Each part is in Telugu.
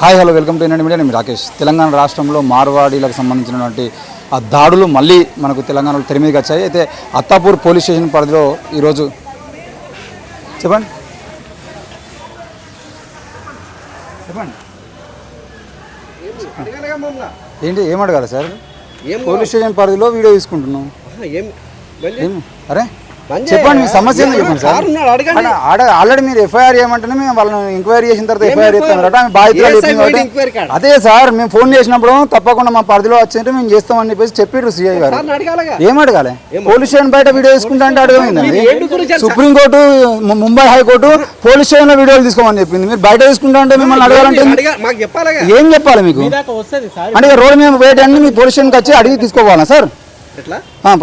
Hi hello welcome to Indian media. నేను రాకేష్. తెలంగాణ రాష్ట్రంలో మార్వాడీలకు సంబంధించినటువంటి ఆ దాడులు మళ్ళీ మనకు తెలంగాణలో తెర మీదకి వచ్చాయి. అయితే అత్తాపూర్ పోలీస్ స్టేషన్ పరిధిలో ఈరోజు చెప్పండి. చెప్పండి. ఏంటి ఏం అడగాలి సార్? పోలీస్ స్టేషన్ పరిధిలో వీడియో తీసుకుంటున్నాం. అరే? చెప్పండి మీ. సమస్య ఏందో చెప్పండి సార్? అడగండి. ఆడ- ఆల్రెడీ మీరు ఎఫ్ఐఆర్ చేయమంటేనే మేము వాళ్ళని ఎంక్వైరీ చేసిన తర్వాత ఎఫ్ఐఆర్? చేస్తాం ఆమె బాధితులు చెప్పింది కాబట్టి-? అదే సార్ మేము ఫోన్ చేసినప్పుడు తప్పకుండా మా పరిధిలో వచ్చింటే మేము చేస్తామని చెప్పేసి చెప్పారు సిఐ గారు. ఏం అడగాలి? పోలీస్ స్టేషన్ బయట వీడియో తీసుకుంటా అంటే అడగమైందండి Supreme Court Mumbai high court police స్టేషన్లో వీడియోలు తీసుకోమని చెప్పింది. మీరు బయట తీసుకుంటా అంటే మిమ్మల్ని అడగాలంటే అడగా మాకు చెప్పాలగా. ఏం చెప్పాలి మీకు? అంటే రోడ్డు మీద బయట అన్ని మీ పోలీస్ స్టేషన్కి వచ్చి అడిగి తీసుకోవాలా సార్?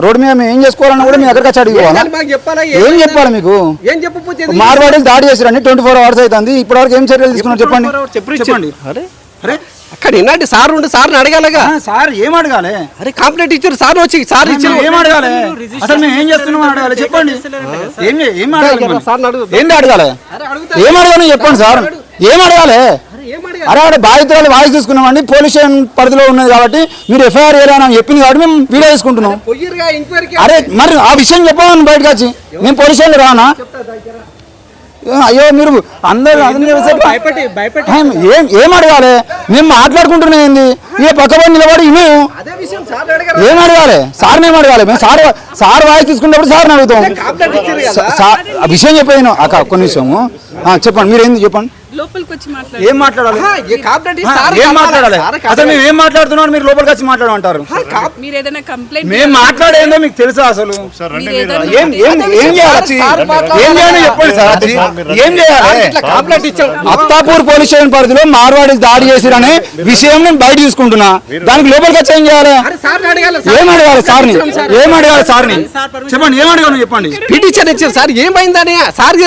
రోడ్డు మీద మేము ఏం చేసుకోవాలన్నా కూడా మీ మాకు చెప్పాలా ఏం చెప్పాలి మీకు? ఏం చెప్పకపోతే? మార్వాడీలు దాడి చేసిరండి ట్వంటీ ఫోర్ అవర్స్ అవుతుంది. ఇప్పటివరకు ఏం చర్యలు తీసుకున్నారు చెప్పండి. చెప్పు చెప్పండి. అరే అరే అక్కడ ఇలాంటి సార్ ఉండి సార్ని అడగాలగా. ఆ, సార్ ఏం అడగాలి? అరే కంప్లైంట్ ఇచ్చారు సార్ వచ్చి సార్ మేము ఇచ్చారు. ఏం అడగాలి? అసలు మేము ఏం చేస్తున్నాం అడగాలి చెప్పండి. ఏం అడగాలి అడుగు ఏంటి అడగాలి? అరే అడుగుతా ఏం అడగాలి? చెప్పండి సార్. ఏం అడగాలి? అరే ఏం అరే బాధితురాలు వాయిస్ తీసుకున్నామండి పోలీస్ స్టేషన్ పరిధిలో ఉన్నది కాబట్టి మీరు ఎఫ్ఐఆర్ చేయాలని చెప్పింది కాబట్టి మేము వీడియో తీసుకుంటున్నాం. అరే మరి ఆ విషయం చెప్పమని బయటకు వచ్చి మేము పోలీస్ స్టేషన్లో రానా? ఏ, అయ్యో మీరు అందరు ఏం ఏం ఏం అడగాలి? మేము మాట్లాడుకుంటున్నాం ఏంది? ఇక పక్కపడి నిలబడి ఇను సార్ అడగారు? ఏం అడగాలి? సార్ని ఏం అడగాలి? మేము సార్ సార్ వాయిస్ తీసుకున్నప్పుడు సార్ని అడుగుతాం. విషయం చెప్పేది నేను. అక్క ఒక్క నిమిషము ఆ, చెప్పండి మీరు ఏంది చెప్పండి? లోపలికి వచ్చి మాట్లాడు ఏం మాట్లాడాలి ఆహా, ఈ కంప్లైంట్ ఆ, సార్ ఏం కావాలి. మాట్లాడాలి సార్ అసలు మేము ఏం మాట్లాడుతున్నాం మీరు లోపలికి వచ్చి మాట్లాడమంటారు మీరు ఏదైనా కంప్లైంట్ మేము మాట్లాడేందో మీకు తెలుసా అసలు ఏం ఏం ఏం చేయాలి వచ్చి? సార్ మాట్లాడాలి. ఏం చేయాలి చెప్పండి సార్ వచ్చి. ఏం చేయాలి ఇట్లా కంప్లైంట్ ఇచ్చాం అత్తాపూర్ పోలీస్ స్టేషన్ పరిధిలో మార్వాడి దాడి చేసిరనే విషయం నేను బయట తీసుకుంటున్నా దానికి లోపలికి వచ్చి ఏం చేయాలి సార్ ఏం అడగాలి సార్ని ఏం అడగాలి సార్ని చెప్పండి ఏం అడగాలి చెప్పండి పిటిషన్ ఇచ్చారు సార్ ఏమైందని సార్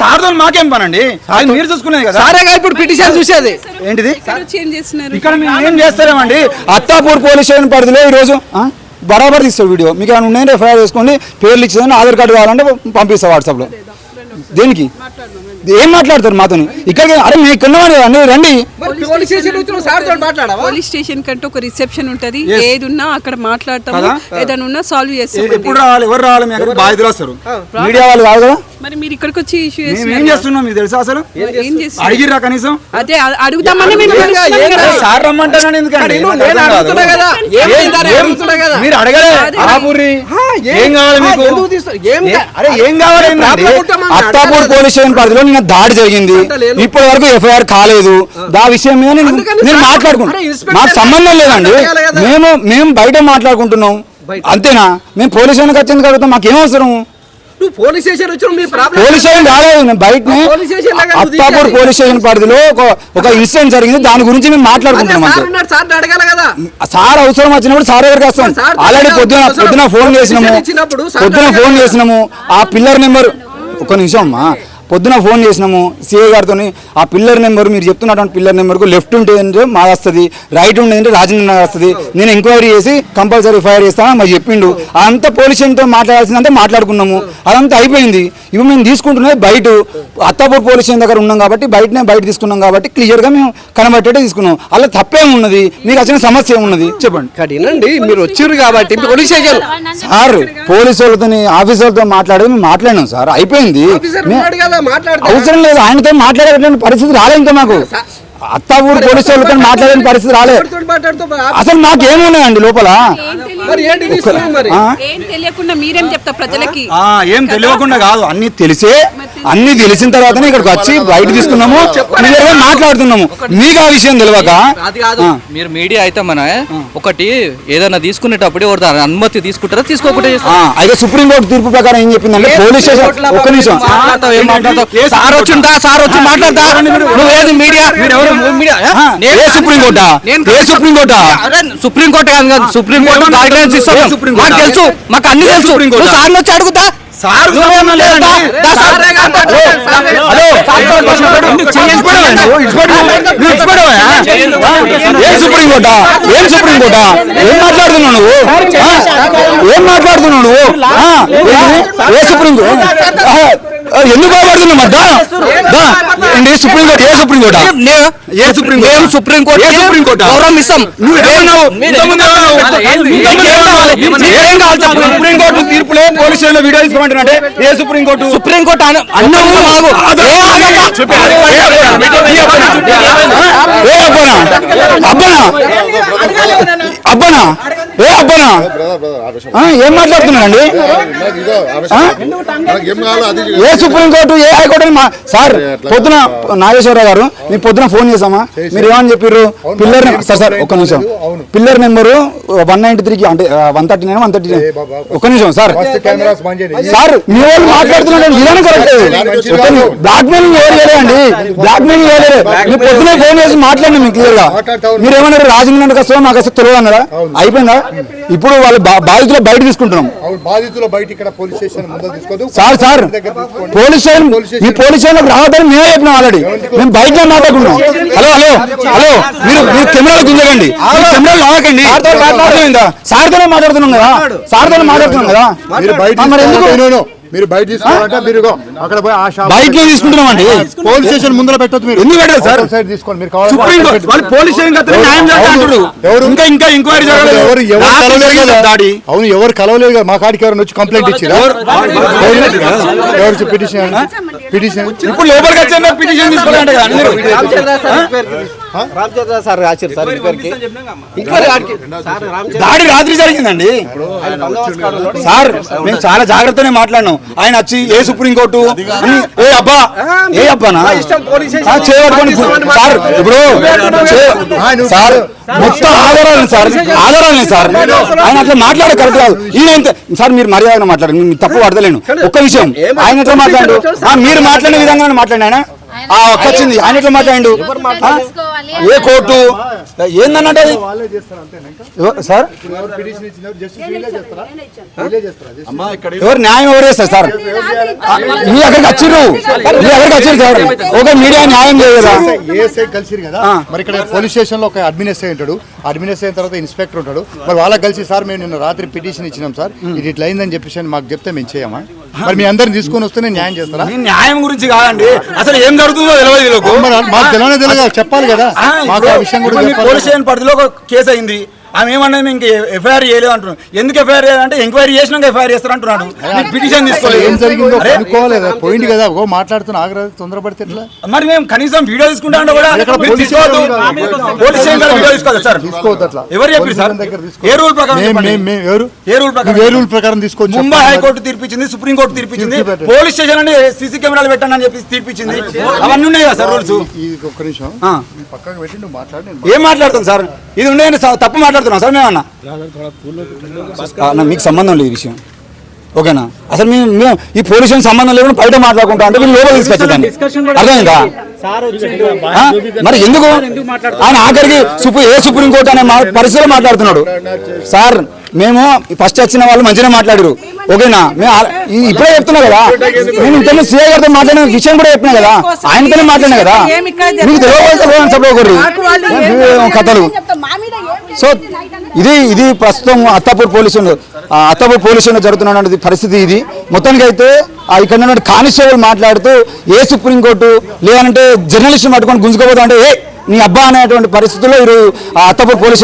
సార్తో మాకేం పనండి అది మీరు చూసుకునేది కదా. సారేగా ఇప్పుడు పిటిషన్ చూసేది. ఏంటిది? చేంజ్ చేస్తున్నారు. ఇక్కడ మేము ఏం చేస్తారేమండి అత్తాపూర్ పోలీస్ స్టేషన్ పరిధిలో ఈరోజు బరాబర్ తీస్తాడు వీడియో. మీకు ఏమైనా ఉన్నాయని ఎఫ్ఐఆర్ చేసుకోండి పేర్లు ఇచ్చేదని ఆధార్ కార్డు కావాలంటే పంపిస్తా వాట్సాప్లో. దేనికి? ఏం మాట్లాడతారు మాతో ఇక్కడికి అరే మేము ఇక్కడ ఉన్నామని రండి. పోలీస్ స్టేషన్ వచ్చిన సార్ తోటి మాట్లాడవా? పోలీస్ స్టేషన్ కంటే ఒక రిసెప్షన్ ఉంటది. ఏది ఉన్నా అక్కడ మాట్లాడతాము కదా? ఏదైనా ఉన్నా సాల్వ్ చేస్తాం ఎప్పుడు రావాలి ఎవరు రావాలి మీ అక్కడ బాధితులు వస్తారు. మీడియా వాళ్ళు కాదు కదా? మరి మీరు ఇక్కడికి వచ్చి ఇష్యూ ఏం చేస్తున్నాం మీకు తెలుసా అసలు? ఏం చేస్తారు అడిగిర్రా కనీసం? అదే అ- అడుగుదామని మేము ఏం పిలుస్తున్నాం ఏం కదా. అరే సార్ కదా? మీరు అడగలే? ఏం? కావాలి మీకు? ఏం కావాలి అత్తాపూర్. పోలీస్ స్టేషన్ పరిధిలో దాడి జరిగింది. ఇప్పటి వరకు ఎఫ్ఐఆర్ కాలేదు. దా విషయం మీద నేను నేను మాకు సంబంధం లేదండి. మేము మేము బయట మాట్లాడుకుంటున్నాం. అంతేనా? మేము పోలీస్ స్టేషన్కి వచ్చేందుకు అడుగుతాం మాకు ఏం అవసరం? నువ్వు పోలీస్ స్టేషన్ మీ ప్రాబ్లం పోలీస్ స్టేషన్ రాలేదు నేను బయటనే ఆ అత్తాపూర్. పోలీస్ స్టేషన్ పరిధిలో ఒక ఒక ఇన్సిడెంట్ జరిగింది. దాని గురించి మేము మాట్లాడుకుంటున్నాం సార్ అడగాలి కదా. అవసరం వచ్చినప్పుడు సార్ దగ్గరికి వస్తాం. ఆల్రెడీ పొద్దున. పొద్దున ఫోన్ చేసినాము. పొద్దున ఫోన్ చేసినాము. ఆ పిల్లర్ నెంబర్ ఒక నిమిషం అమ్మా. పొద్దున ఫోన్ చేసినాము సిఐ గారితో ఆ పిల్లర్ నెంబర్ మీరు చెప్తున్నటువంటి పిల్లర్ నెంబర్కు లెఫ్ట్ ఉంటే ఏంటో మా వస్తుంది రైట్ ఉంటే ఏంటో రాజేంద్ర నగర్ వస్తుంది. నేను ఎంక్వైరీ చేసి కంపల్సరీ ఫైర్ చేస్తానని మాకు చెప్పిండు. అదంతా పోలీస్ స్టేషన్తో మాట్లాడాల్సిందంతా మాట్లాడుకున్నాము. అదంతా అయిపోయింది. ఇవి మేము తీసుకుంటున్నది బయట. అత్తాపూర్ పోలీస్ స్టేషన్ దగ్గర ఉన్నాం కాబట్టి బయటనే బయట తీసుకున్నాం కాబట్టి క్లియర్గా మేము కనబట్టేటే తీసుకున్నాం. అలా తప్పేం ఉన్నది? మీకు వచ్చిన సమస్య ఏమున్నది చెప్పండి. వినండి మీరు వచ్చారు కాబట్టి పోలీస్ స్టేషన్. సార్ పోలీసు వాళ్ళతో ఆఫీస్ వాళ్ళతో మాట్లాడేది మేము మాట్లాడినాం సార్. అయిపోయింది. అవసరం లేదు ఆయనతో మాట్లాడేటువంటి పరిస్థితి రాలే ఇంకా మాకు. అత్తాపూర్ పోలీసు వాళ్ళతో మాట్లాడే పరిస్థితి రాలే. ఎవరితో మాట్లాడుతూ బా- అసలు మాకేమున్నాయండి లోపల? మరి ఏంటి తీసుకున్నావు మరి? ఆ? ఏం తెలియకుండా మీరేం చెప్తా ప్రజలకి? ఆ, ఏం తెలియకుండా కాదు. అన్ని తెలిసే అన్ని తెలిసిన తర్వాతనే ఇక్కడికి వచ్చి బయట తీసుకున్నాము. క్లియర్గా మాట్లాడుతున్నాము. మీకు ఆ విషయం తెలియక. మీరు మీడియా అయితే మన ఒకటి ఏదైనా తీసుకునేటప్పుడు ఎవరు అనుమతి తీసుకుంటారా తీసుకోకుండా అయితే సుప్రీంకోర్టు తీర్పు ప్రకారం ఏం చెప్పిందంటే పోలీస్ స్టేషన్ ఒక్క నిమిషం. సార్ వచ్చిందా? సార్ వచ్చి మాట్లాడతా మీడియా? నువ్వు మీడియా? ఆ, ఏ సుప్రీం కోర్టా? నేను ఏ సుప్రీం కోర్టా? అరే సుప్రీం కోర్టు కాదు కదా. సుప్రీం కోర్టు ఏమన్నా గైడ్ లైన్స్ ఇస్తాం. ఏ సుప్రీం మాకు? తెలుసు. మాకు అన్ని తెలుసు? సార్ని వచ్చి అడుగుతా. సార్? ఏం సుప్రీం కోర్టా ఏం సుప్రీం కోర్టా ఏం మాట్లాడుతున్నావు నువ్వు? ఏం మాట్లాడుతున్నావు నువ్వు? ఏ సుప్రీం కోర్టు ఎందుకు దా. ఏంటి సుప్రీం కోర్టు ఏ సుప్రీం కోర్టు? ఏ సుప్రీం కోర్టు? Supreme court? ఏ సుప్రీం కోర్టు? గౌరవం ఇస్తాం. సుప్రీం కోర్టు తీర్పులే పోలీస్ స్టేషన్లో వీడియో తీసుకోమంటున్నారంటే ఏ సుప్రీం కోర్టు? సుప్రీం కోర్టు అబ్బనా? అబ్బనా? అబ్బనా? ఏ అబ్బనా? ఏం మాట్లాడుతున్నారండి? ఆ? ఏం అది ఏ హైకోర్టు మా సార్ పొద్దున నాగేశ్వరరావు గారు మీకు పొద్దున ఫోన్ చేసామా మీరు ఏమని చెప్పారు పిల్లర్ సార్ సార్ ఒక్క నిమిషం. పిల్లర్ నెంబరు వన్ నైన్టీ త్రీకి అంటే one thirty nine one thirty ఒక్క నిమిషం సార్. సార్ మీ వాళ్ళు మాట్లాడుతున్నాడు విధానం కరెక్ట్. బ్లాక్ మెయిలింగ్ ఎవరు చేయలేదండి. బ్లాక్ మెయిలింగ్ చేయలేదు. మీరు పొద్దునే ఫోన్ చేసి మాట్లాడండి మీకు క్లియర్గా. మీరు ఏమన్నారు? రాజమండ్రి కష్టం మాకు అసలు తెలియదు అన్నారా? అయిపోయిందా? ఇప్పుడు వాళ్ళు బాధితులు బయట తీసుకుంటున్నాం. బాధితులు బయట ఇక్కడ పోలీస్ స్టేషన్ ముందు తీసుకోదు. Sir sir. పోలీస్ స్టేషన్ ఈ పోలీస్ స్టేషన్ రావద్దని మేమే చెప్పినాం ఆల్రెడీ. మేము బయట మాట్లాడుకున్నాం. Hello hello hello. మీరు మీరు కెమెరాలు గుంజకండి. మీరు కెమెరాలు లాగకండి సార్తోనే మాట్లాడుతున్నాం కదా. సార్తోనే మాట్లాడుతున్నాం కదా. మీరు ఎందుకు. మీరు బయట తీసుకోవాలంటే మీరు అక్కడ పోయి ఆ షాప్ బయట తీసుకుంటున్నామండి పోలీస్ స్టేషన్ ముందర పెట్టొద్దు మీరు. ఎందుకు పెట్టదు సార్? సైడ్ తీసుకోండి. మీరు కావాలంటే సుప్రీం కోర్టు వాళ్ళు పోలీస్ స్టేషన్ కత్తిరి న్యాయం ఎవరు? ఇంకా ఇంకా ఎంక్వైరీ జరగలేదు. ఎవరు ఎవరు కలవలేదు కదా. దాడి. అవును ఎవరు కలవలేదు కదా. మా కాడికి ఎవరైనా వచ్చి కంప్లైంట్ ఇచ్చిరా? ఎవరు పిటిషన్? పిటిషన్? ఇప్పుడు లోపలికి వచ్చే పిటిషన్ తీసుకోవాలంటే కదా. అందరూ రామచంద్ర సార్ రాశారు సార్ దాడి రాత్రి జరిగిందండి. సార్ మేము చాలా జాగ్రత్తనే మాట్లాడినాం. ఆయన వచ్చి ఏ సుప్రీం కోర్టు అని ఏ అబ్బా ఏ అబ్బానా? చేయబడుకోండి సార్ ఇప్పుడు సార్ మొత్తం ఆధారాలు సార్ ఆధారాలు సార్ ఆయన అట్లా మాట్లాడే కరెక్ట్ కాదు. ఈయన సార్ మీరు మర్యాదగా మాట్లాడండి. మీరు తప్పు పడతలేను. ఒక్క విషయం ఆయన ఎట్లా మాట్లాడు. మీరు మాట్లాడిన విధంగా మాట్లాడి ఆయన. ఆ ఒక్క వచ్చింది. ఆయన ఎట్లా మాట్లాడు? ఏ కోర్టు? ఏందన్నట్టు అది వాళ్ళే చేస్తారు అంతేనా ఇంకా? ఎవ- సార్? ఎవరు పిటిషన్ ఇచ్చినారు? జస్టిస్ వీళ్ళే చేస్తారా? వీళ్ళే చేస్తారా? Justice? ఎవరు న్యాయం ఎవరు చేస్తారు సార్? మీ దగ్గరికి వచ్చిర్రు. మీ దగ్గరికి వచ్చిర్రు సార్. ఒక మీడియా న్యాయం చేయరా ఏఎస్ఐ కలిసిరు కదా? మరి ఇక్కడ పోలీస్ స్టేషన్లో ఒక అడ్మిన్ ఎస్ఐ ఉంటాడు. అడ్మిన్ ఎస్ఐ అయిన తర్వాత ఇన్స్పెక్టర్ ఉంటాడు. మరి వాళ్ళకి కలిసి సార్ మేము నిన్న రాత్రి పిటిషన్ ఇచ్చినాం సార్. ఇది ఇట్లా అయిందని చెప్పేసి మాకు చెప్తే మేము చేయమా? మరి మీ అందరిని తీసుకొని వస్తేనే న్యాయం చేస్తారా? న్యాయం గురించి కాదండి. అసలు ఏం జరుగుతుందో తెలియదు వీళ్ళకు. మరి మాకు తెలియనే తెలియదు చెప్పాలి కదా. మాకు ఆ విషయం కూడా పోలీస్ స్టేషన్ పరిధిలో ఒక కేసు అయింది. ఆమె ఏమన్నది మేము ఇంక ఎఫ్ఐఆర్ చేయలేదు అంటున్నాం. ఎందుకు ఎఫ్ఐఆర్ చేయాలంటే ఎంక్వైరీ చేసినాక ఎఫ్ఐఆర్ చేస్తారు అంటున్నాడు. పిటిషన్ తీసుకోలేదు. ఏం జరిగిందో అరే, కనుక్కోవాలి కదా పోయింది కదా ఓ మాట్లాడుతున్నా ఆగరాదు తొందరపడితే ఎట్లా? మరి మేము కనీసం వీడియో తీసుకుంటా అంటే కూడా తీసుకోవద్దు. పోలీస్ వీడియో తీసుకోవద్దు సార్. తీసుకోవద్దు అట్లా. ఎవరు. ఏ రూల్ ప్రకారం ఎవరు? ఏ రూల్ ప్రకారం నువ్వు ఏ రూల్ ప్రకారం తీసుకోవచ్చు ముంబై. హైకోర్టు తీర్పిచ్చింది సుప్రీం కోర్టు తీర్పిచ్చింది పోలీస్ స్టేషన్ అని సీసీ కెమెరాలు పెట్టండి అని చెప్పి తీర్పిచ్చింది. అవన్నీ ఉన్నాయి కదా సార్ రూల్స్. ఈ ఒక్క నిమిషం. ఆ. ఈ పక్కకు పెట్టి నువ్వు మాట్లాడి నేను ఏం మాట్లాడుతాం సార్? ఇది ఉండే తప్పు మాట్లాడుతున్నాం సార్ మేమన్నా? మీకు సంబంధం లేదు ఈ విషయం. ఓకేనా? అసలు మేము మేము ఈ పోలీస్ స్టేషన్ సంబంధం లేకుండా బయట మాట్లాడుకుంటా అంటే వీళ్ళు లోపల తీసుకొచ్చేదాన్ని అర్థమైందా? మరి ఎందుకు? ఆయన ఆఖరికి సుప్రీ ఏ సుప్రీం కోర్టు అనే మా- పరిస్థితిలో మాట్లాడుతున్నాడు. సార్ మేము ఫస్ట్ వచ్చిన వాళ్ళు మంచిగా మాట్లాడారు. ఓకేనా? మేము ఇప్పుడే చెప్తున్నా కదా. నేను ఇంతలో సీఐ గారితో మాట్లాడిన విషయం కూడా చెప్పినా కదా. ఆయనతోనే మాట్లాడినా కదా. మీకు తెలియకపోతే కథలు? సో ఇది ఇది ప్రస్తుతం అత్తాపూర్ పోలీసులు అత్తాపూర్ పోలీసులు జరుగుతున్నటువంటి పరిస్థితి ఇది. మొత్తానికి అయితే ఇక్కడ ఉన్న కానిస్టేబుల్ మాట్లాడుతూ ఏ సుప్రీంకోర్టు లేదంటే జర్నలిస్ట్ పట్టుకొని గుంజుకోపోతా అంటే ఏ నీ అబ్బా అనేటువంటి పరిస్థితుల్లో వీరు ఆ అత్తపూర్ పోలీస్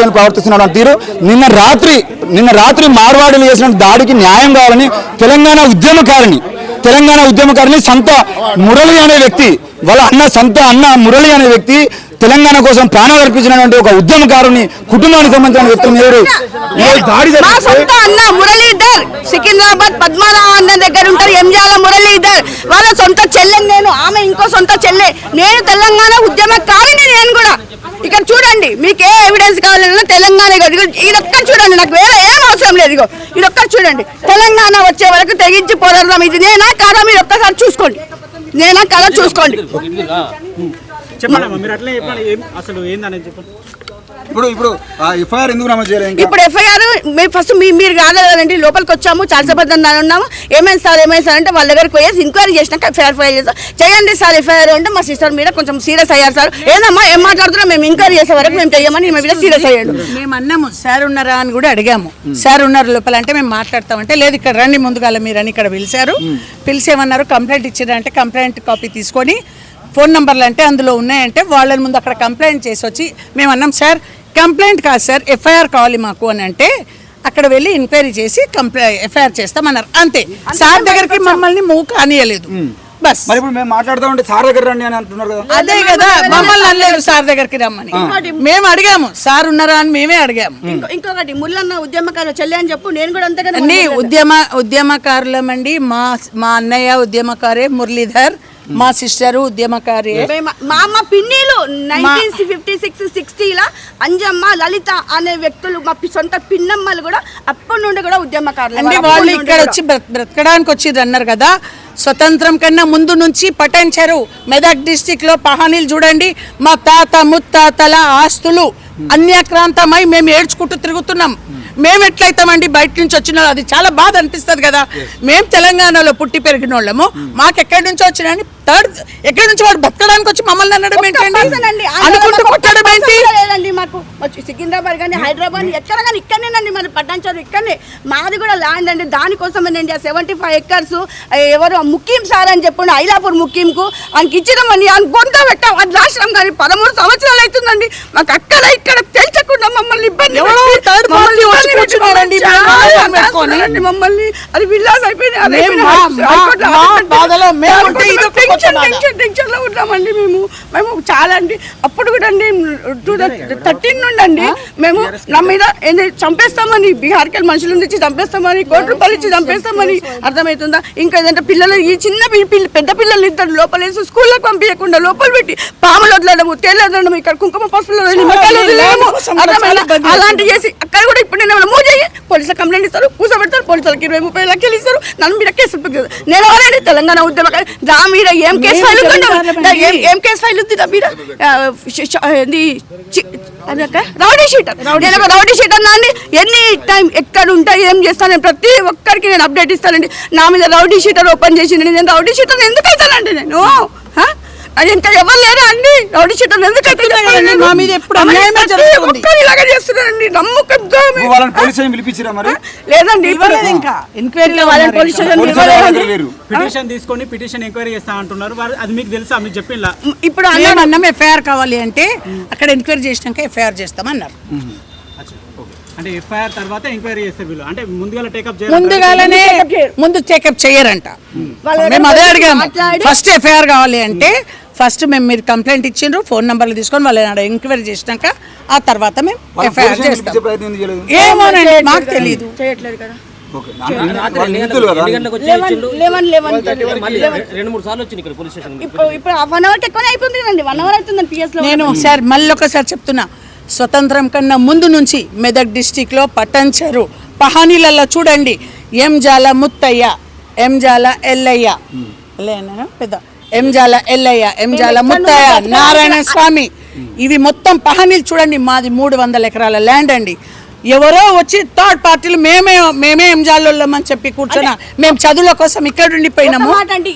తీరు. నిన్న రాత్రి నిన్న రాత్రి మార్వాడులు చేసిన దాడికి న్యాయం కావాలని తెలంగాణ ఉద్యమకారిని తెలంగాణ ఉద్యమకారిని సంత మురళి అనే వ్యక్తి వాళ్ళ అన్న సంత అన్న మురళి అనే వ్యక్తి తెలంగాణ కోసం ప్రాణాలు అర్పించినటువంటి ఒక ఉద్యమకారుని కుటుంబానికి సంబంధించిన వ్యక్తి మీరు దాడి అన్న మురళీధర్ సికింద్రాబాద్ పద్మనాభ అన్న దగ్గర ఉంటారు ఎంజాల మురళీధర్. వాళ్ళ సొంత చెల్లెని నేను ఆమె ఇంకో సొంత చెల్లె. నేను తెలంగాణ ఉద్యమకారిని నేను కూడా. ఇక్కడ చూడండి మీకు ఏ ఎవిడెన్స్ కావాలన్నా తెలంగాణ ఈడొక్కరు చూడండి నాకు వేరే ఏం అవసరం లేదు ఇగో. ఈడొక్కరు చూడండి తెలంగాణ వచ్చే వరకు తెగించి పోరాడదాం. ఇది నేనా కాదా? మీరు ఒక్కసారి చూసుకోండి. నేనా కాదా? చూసుకోండి. చెప్పండి అమ్మా మీరు అట్లే చెప్పండి ఏం అసలు ఏందనేది చెప్పండి. ఇప్పుడు ఇప్పుడు ఎఫ్ఐఆర్ ఎందుకు నమోదు చేయలేదు ఇంకా? ఇప్పుడు ఎఫ్ఐఆర్ మేము ఫస్ట్ మీ మీరు కాదండి లోపలికి వచ్చాము చాలాసేపు దాన్ని ఉన్నాము. ఏమైంది సార్ ఏమైంది సార్ అంటే వాళ్ళ దగ్గరికి పోయేసి ఎంక్వైరీ చేసినాక ఎఫ్ఐఆర్ ఫైల్ చేస్తాం చేయండి సార్ ఎఫ్ఐఆర్ అంటే మా సిస్టర్ మీద కొంచెం సీరియస్ అయ్యారు సార్. ఏదమ్మా ఏం మాట్లాడుతున్నా మేము ఎంక్వైరీ చేసే వరకు మేము చెయ్యమని మేము మీద సీరియస్ అయ్యాడు. మేము అన్నాము సార్ ఉన్నారా? అని కూడా అడిగాము. సార్ ఉన్నారు లోపల అంటే మేము మాట్లాడతామంటే లేదు ఇక్కడ రండి ముందుగాల మీరు అని ఇక్కడ పిలిచారు. పిలిచేమన్నారు కంప్లైంట్ ఇచ్చారంటే కంప్లైంట్ కాపీ తీసుకొని ఫోన్ నంబర్లు అంటే అందులో ఉన్నాయంటే వాళ్ళని ముందు అక్కడ కంప్లైంట్ చేసి వచ్చి మేము అన్నాం సార్ కంప్లైంట్ కాదు సార్ ఎఫ్ఐఆర్ కావాలి మాకు అని అంటే అక్కడ వెళ్ళి ఎంక్వైరీ చేసి కంప్లై ఎఫ్ఐఆర్ చేస్తామన్నారు. అంతే. సార్ దగ్గరికి మమ్మల్ని మూవ్ కానియలేదు. బస్. మరి ఇప్పుడు మేము మాట్లాడుతూ ఉంటే సార్ దగ్గర రండి అని అంటున్నారు కదా. అదే కదా మమ్మల్ని అనలేదు సార్ దగ్గరికి రమ్మని. మేము అడిగాము సార్ ఉన్నారా? అని మేమే అడిగాము. ఇంకో- ఇంకొకటి ముల్లన్న ఉద్యమకారులు చెల్లె అని చెప్పు నేను కూడా అన్ని ఉద్యమ ఉద్యమకారులమండి మా మా అన్నయ్య ఉద్యమకారే మురళీధర్ మా సిస్టరు ఉద్యమకారి. మా అమ్మ పిన్నీలు నైన్టీన్ ఫిఫ్టీ సిక్స్ సిక్స్టీల అంజమ్మ లలిత అనే వ్యక్తులు మా సొంత పిన్నమ్మలు కూడా అప్పటి నుండి కూడా ఉద్యమకారులు. అంటే వాళ్ళు ఇక్కడ కూడా. వచ్చి బ్రత- బ్రతకడానికి వచ్చిర్రు అన్నారు కదా. స్వతంత్రం కన్నా ముందు నుంచి పటాన్చెరు మెదక్ డిస్టిక్లో పహానీలు చూడండి. మా తాత ముత్తాతల ఆస్తులు అన్యాక్రాంతమై మేము ఏడ్చుకుంటూ తిరుగుతున్నాం. మేము ఎట్లయితామండి? బయట నుంచి వచ్చిన వాళ్ళు? అది చాలా బాధ అనిపిస్తుంది కదా. మేము తెలంగాణలో పుట్టి పెరిగిన వాళ్ళము మాకు ఎక్కడి నుంచి వచ్చిన థర్డ్ ఎక్కడి నుంచి వాడు బతకడానికి వచ్చి మమ్మల్ని అనడం. ఏంటండి? అనుకుంటూ కొట్టడం ఏంటి? లేదండి మాకు. వచ్చి సికింద్రాబాద్ కానీ హైదరాబాద్ ఎక్కడ కానీ ఇక్కడనేనండి మరి పట్టించారు ఇక్కడనే. మాది కూడా ల్యాండ్ అండి. దానికోసమేనండి ఆ సెవెంటీ ఫైవ్ ఎకర్స్ ఎవరు ముఖ్యం సార్ అని చెప్పండి ఐలాపూర్ ముఖ్యంకు ఆయనకి ఇచ్చినామని ఆయన గొంత పెట్టాం. అది రాష్ట్రం కానీ పదమూడు సంవత్సరాలు అవుతుందండి. మాకు అక్కడ ఇక్కడ తెలియకుండా మమ్మల్ని ఇబ్బంది మమ్మల్ని అది విల్లాస్ బాధలో టెన్షన్. టెన్షన్, ఉన్నామండి మేము. మేము చాలా అండి. అప్పుడు కూడా అండి టూ థర్టీన్ నుండి అండి మేము నా మీద ఏంది చంపేస్తామని బీహార్కి వెళ్ళి మనుషులను తెచ్చి చంపేస్తామని కోటి రూపాయలు ఇచ్చి చంపేస్తామని అర్థమవుతుందా? ఇంకా ఏదంటే పిల్లలు ఈ చిన్న పెద్ద పిల్లలు ఇద్దరు లోపలేసి స్కూల్లోకి పంపించకుండా లోపల పెట్టి పాములు వదలడము తేలు వదలడము ఇక్కడ కుంకుమ పసుపులు నిమ్మకాయలు? అలాంటి చేసి అక్కడ కూడా ఇప్పుడు నేను మూవ్ చేయి? పోలీసులు కంప్లైంట్ ఇస్తారు కూర్చోబెడతారు పోలీసులకి ఇరవై ముప్పై లక్షలు ఇస్తారు నన్ను మీద కేసు. నేను ఎవరండి తెలంగాణ ఉద్యమకారి మీద ఏం కేసు ఫైల్ ఏం ఏం కేసు ఫైల్ ఉంది ష- ఏంది? Rowdy sheeter. నేను ఒక రౌడీ షీటర్ నాన్ని ఎనీ టైం ఎక్కడ ఉంటా ఏం చేస్తాను నేను ప్రతి ఒక్కరికి నేను అప్డేట్ ఇస్తానండి. నా మీద రౌడీ షీటర్ ఓపెన్ చేసింది నేను రౌడీ షీటర్ ఎందుకు అవుతానండి నేను? అది ఇంకా ఎవరు లేరా అండి? రౌడీ షీటర్ ఎందుకు అవుతాను కదండి, మా మీద ఎప్పుడు అన్యాయమే జరుగుతుంది. ఇలాగ చేస్తున్నారండి నమ్మకంతో వాళ్ళని పోలీస్ స్టేషన్ పిలిపించిరా మరి? లేదండి ఇవ్వలేదు. ఇంకా. ఎంక్వైరీలో వాళ్ళని పోలీస్ స్టేషన్ పిటిషన్ తీసుకొని పిటిషన్ ఎంక్వైరీ చేస్తా అంటున్నారు. అది మీకు తెలుసా? మీకు చెప్పిందా ఇప్పుడు అన్న మేము అన్నం ఎఫ్ఐఆర్ కావాలి అంటే అక్కడ ఎంక్వైరీ చేసినాక ఎఫ్ఐఆర్ చేస్తామన్నారు. అంటే ఎఫ్ఐఆర్ తర్వాత ఎంక్వైరీ చేస్తారు వీళ్ళు. అంటే ముందుగా టేకప్ ముందుగానే ముందు చెకప్ చేయరంట. మేము. అదే అడిగాము. ఫస్ట్ ఎఫ్ఐఆర్ కావాలి అంటే ఫస్ట్ మేము మీరు కంప్లైంట్ ఇచ్చిండ్రు ఫోన్ నంబర్లు తీసుకొని వాళ్ళని ఎంక్వైరీ చేసినాక ఆ తర్వాత మేము ఎఫ్ఐఆర్ చేస్తాం. ఏమోనండి మాకు తెలియదు చేయట్లేదు కదా. ఓకే వాళ్ళు నిందితులు కదా? లెవెన్ లెవెన్ లెవెన్ రెండు మూడు సార్లు వచ్చింది ఇక్కడ పోలీస్ స్టేషన్ ఇప్పుడు ఇప్పుడు వన్ అవర్ ఎక్కువనే అయిపోతుంది కదండి. వన్ అవర్ అవుతుందండి పిఎస్లో నేను ఒకసారి మళ్ళీ ఒకసారి చెప్తున్నా. స్వతంత్రం కన్నా ముందు నుంచి మెదక్ డిస్టిక్లో పట్టంచెరు. పహానీలలో చూడండి. ఎంజాల ముత్తయ్య ఎంజాల ఎల్లయ్య. పెద్ద ఎంజాల ఎల్లయ్య ఎంజాల ముత్తయ్య నారాయణ స్వామి. ఇవి మొత్తం పహానీలు చూడండి మాది మూడు వందల ఎకరాల ల్యాండ్ అండి. ఎవరో వచ్చి థర్డ్ పార్టీలు మేమే మేమే ఎంజాలోళ్ళమని చెప్పి కూర్చొని మేము చదువుల కోసం ఇక్కడ ఉండిపోయినాము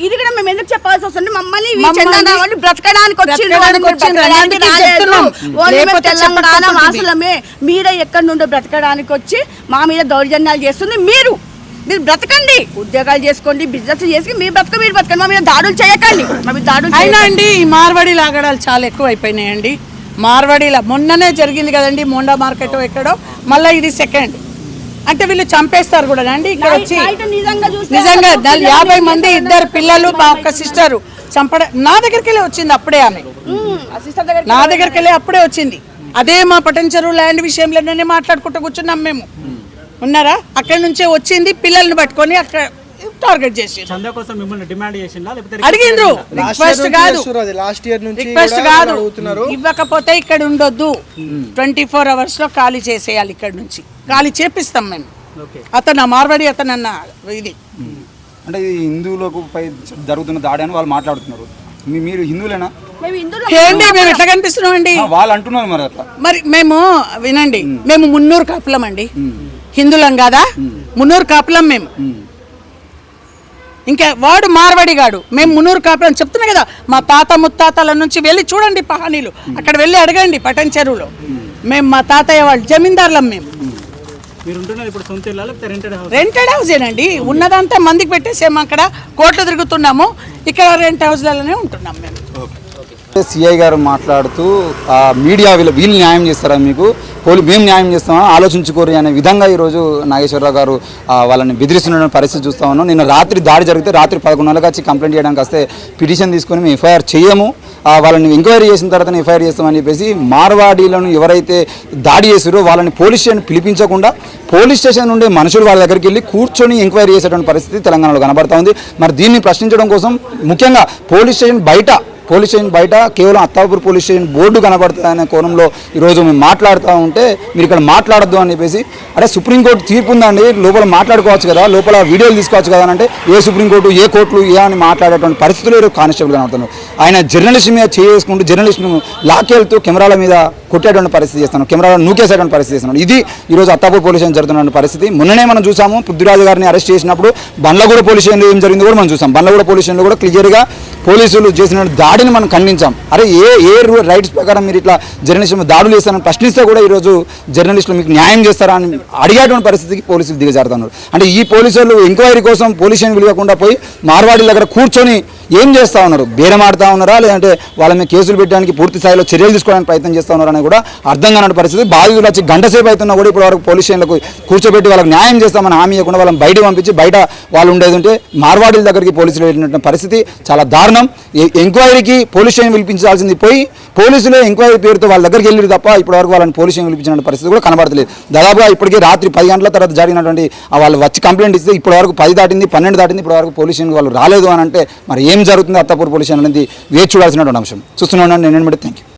ఇది కూడా మేము ఎందుకు చెప్పాల్సి వస్తుంది? మమ్మల్ని బ్రతకడానికి మీరే ఎక్కడి నుండో బ్రతకడానికి వచ్చి మా మీద దౌర్జన్యాలు చేస్తుంది. మీరు మీరు బ్రతకండి. ఉద్యోగాలు చేసుకోండి బిజినెస్ చేసి మీ బ్రతక మీరు బ్రతకండి మా మీద దాడులు చేయకండి. మా మీద దాడులు అయినా. అండి ఈ మార్వాడి లాగడాలు చాలా ఎక్కువ అయిపోయినాయండి మార్వాడిలా మొన్ననే జరిగింది కదండి మోండా మార్కెట్ ఎక్కడో మళ్ళీ ఇది సెకండ్ అంటే వీళ్ళు చంపేస్తారు కూడా అండి ఇక్కడ వచ్చి. నిజంగా యాభై మంది ఇద్దరు పిల్లలు మా ఒక్క సిస్టరు చంపడం నా దగ్గరికి వెళ్ళి వచ్చింది అప్పుడే ఆమె. నా దగ్గరికి వెళ్ళి అప్పుడే వచ్చింది. అదే మా పటంచెరు ల్యాండ్ విషయంలోనే మాట్లాడుకుంటూ కూర్చున్నాం మేము. ఉన్నారా? అక్కడి నుంచే వచ్చింది పిల్లల్ని పట్టుకొని అక్కడ టార్గెట్ చేసి చందా కోసం మిమ్మల్ని డిమాండ్ చేసిందా? లేకపోతే అడిగిండ్రు. రిక్వెస్ట్ కాదు. లాస్ట్ ఇయర్ నుంచి రిక్వెస్ట్ కాదు. ఇవ్వకపోతే ఇక్కడ ఉండొద్దు. ట్వంటీ ఫోర్ అవర్స్లో ఖాళీ చేసేయాలి ఇక్కడ నుంచి. ఖాళీ చేపిస్తాం మేము. అతను మార్వాడి అతను అన్న ఇది. అంటే ఇది హిందువులకు పై జరుగుతున్న దాడి అని వాళ్ళు మాట్లాడుతున్నారు. మీ- మీరు హిందువులేనా? ఏంటి మేము ఎట్లా కనిపిస్తున్నాం అండి? వాళ్ళు అంటున్నారు మరి అట్లా. మరి మేము వినండి మేము మున్నూరు కాపులం అండి హిందువులం కాదా? మున్నూరు కాపులం మేము ఇంకా వాడు మార్వాడిగాడు మేము మున్నూరు కాపులం చెప్తున్నా కదా మా తాత ముత్తాతల నుంచి వెళ్ళి చూడండి పహానీలు. అక్కడ వెళ్ళి అడగండి పటన్ చెరువులో. మేము మా తాతయ్య వాళ్ళు జమీందారులం మేము రెంటెడ్ హౌస్ హౌసేనండి ఉన్నదంతా మందికి పెట్టేసాము అక్కడ. కోట్లు తిరుగుతున్నాము. ఇక్కడ రెంట్ హౌస్లలోనే ఉంటున్నాం మేము సిఐ గారు మాట్లాడుతూ ఆ, మీడియా వీళ్ళు వీళ్ళు న్యాయం చేస్తారా మీకు? పోలీ మేము న్యాయం చేస్తామా? ఆలోచించుకోరు అనే విధంగా ఈరోజు నాగేశ్వరరావు గారు వాళ్ళని బెదిరిస్తున్న పరిస్థితి చూస్తా ఉన్నాం. నిన్న రాత్రి దాడి జరిగితే రాత్రి పదకొండున్నరకు వచ్చి కంప్లైంట్ చేయడానికి వస్తే పిటిషన్ తీసుకొని మేము ఎఫ్ఐఆర్ చేయము. వాళ్ళని ఎంక్వైరీ చేసిన తర్వాత ఎఫ్ఐఆర్ చేస్తామని చెప్పేసి మార్వాడీలను ఎవరైతే దాడి చేసారో వాళ్ళని పోలీస్ స్టేషన్ పిలిపించకుండా పోలీస్ స్టేషన్ నుండి మనుషులు వాళ్ళ దగ్గరికి వెళ్ళి కూర్చొని ఎంక్వైరీ చేసేటువంటి పరిస్థితి తెలంగాణలో కనబడుతుంది ఉంది. మరి దీన్ని ప్రశ్నించడం కోసం ముఖ్యంగా పోలీస్ స్టేషన్ బయట పోలీస్ స్టేషన్ బయట కేవలం అత్తాపూర్ పోలీస్ స్టేషన్ బోర్డు కనబడుతుంది అనే కోణంలో ఈరోజు మేము మాట్లాడుతూ ఉంటే మీరు ఇక్కడ మాట్లాడద్దు అని చెప్పేసి అరే సుప్రీంకోర్టు తీర్పు ఉందండి లోపల మాట్లాడుకోవచ్చు కదా లోపల వీడియోలు తీసుకోవచ్చు కదా అని అంటే ఏ సుప్రీంకోర్టు ఏ కోర్టులు ఏ అని మాట్లాడేటువంటి పరిస్థితులు కానిస్టేబుల్ కనబడుతున్నారు ఆయన జర్నలిస్ట్ మీద చేసుకుంటూ జర్నలిస్ట్ను లాక్కెళ్తూ కెమెరాల మీద కొట్టేటువంటి పరిస్థితి చేస్తున్నాడు. కెమెరాలో నూకేసేటువంటి పరిస్థితి చేస్తున్నాడు. ఇది ఈరోజు అత్తాపూర్ పోలీస్ స్టేషన్ జరుగుతున్న పరిస్థితి. మొన్ననే మనం చూసాము పృథ్వీరాజు గారిని అరెస్ట్ చేసినప్పుడు బండ్లగూడ పోలీస్ స్టేషన్లో ఏం జరిగింది కూడా మనం చూసాం. బండ్లగూడ పోలీస్ స్టేషన్లో కూడా క్లియర్గా పోలీసులు చేసిన దాడిని మనం ఖండించాం. అరే ఏ ఏ రైట్స్ ప్రకారం మీరు ఇట్లా జర్నలిస్టులు దాడులు చేస్తారని ప్రశ్నిస్తే కూడా ఈరోజు జర్నలిస్టులు మీకు న్యాయం చేస్తారా అని అడిగేటువంటి పరిస్థితికి పోలీసులు దిగజారుతున్నారు. అంటే ఈ పోలీసులు ఎంక్వైరీ కోసం పోలీస్ స్టేషన్ విలువకుండా పోయి మార్వాడి దగ్గర కూర్చొని ఏం చేస్తా ఉన్నారు? బేరమాడుతూ ఉన్నారా? లేదంటే వాళ్ళ మీద కేసులు పెట్టడానికి పూర్తి స్థాయిలో చర్యలు తీసుకోవడానికి ప్రయత్నం చేస్తూ ఉన్నారని కూడా అర్థం కాని పరిస్థితి. బాధితులు వచ్చి గంట సేపు అవుతున్నా కూడా ఇప్పుడు వరకు పోలీస్ స్టేషన్లకు కూర్చోబెట్టి వాళ్ళకి న్యాయం చేస్తామని హామీ ఇవ్వకుండా వాళ్ళని బయటకు పంపించి బయట వాళ్ళు ఉండేది ఉంటే మార్వాడీల దగ్గరికి పోలీసులు వెళ్ళినటువంటి పరిస్థితి చాలా దారుణం. ఎంక్వైరీకి పోలీస్ స్టేషన్ పిలిపించాల్సింది పోయి పోలీసులు ఎంక్వైరీ పేరుతో వాళ్ళ దగ్గరికి వెళ్ళారు తప్ప ఇప్పటి వరకు వాళ్ళని పోలీస్ స్టేషన్ పిలిపించిన పరిస్థితి కూడా కనబడతలేదు. దాదాపుగా ఇప్పటికే రాత్రి పది గంటల తర్వాత జరిగినటువంటి వాళ్ళు వచ్చి కంప్లైంట్ ఇస్తే ఇప్పటి వరకు పది దాటింది పన్నెండు దాటింది ఇప్పటి వరకు పోలీస్ స్టేషన్ వాళ్ళు రాలేదు అని అంటే మరి ఏం జరుగుతుంది అత్తాపూర్ పోలీస్ అనేది వేచి చూడాల్సినటువంటి అంశం. చూస్తున్నాను నేను థ్యాంక్ యూ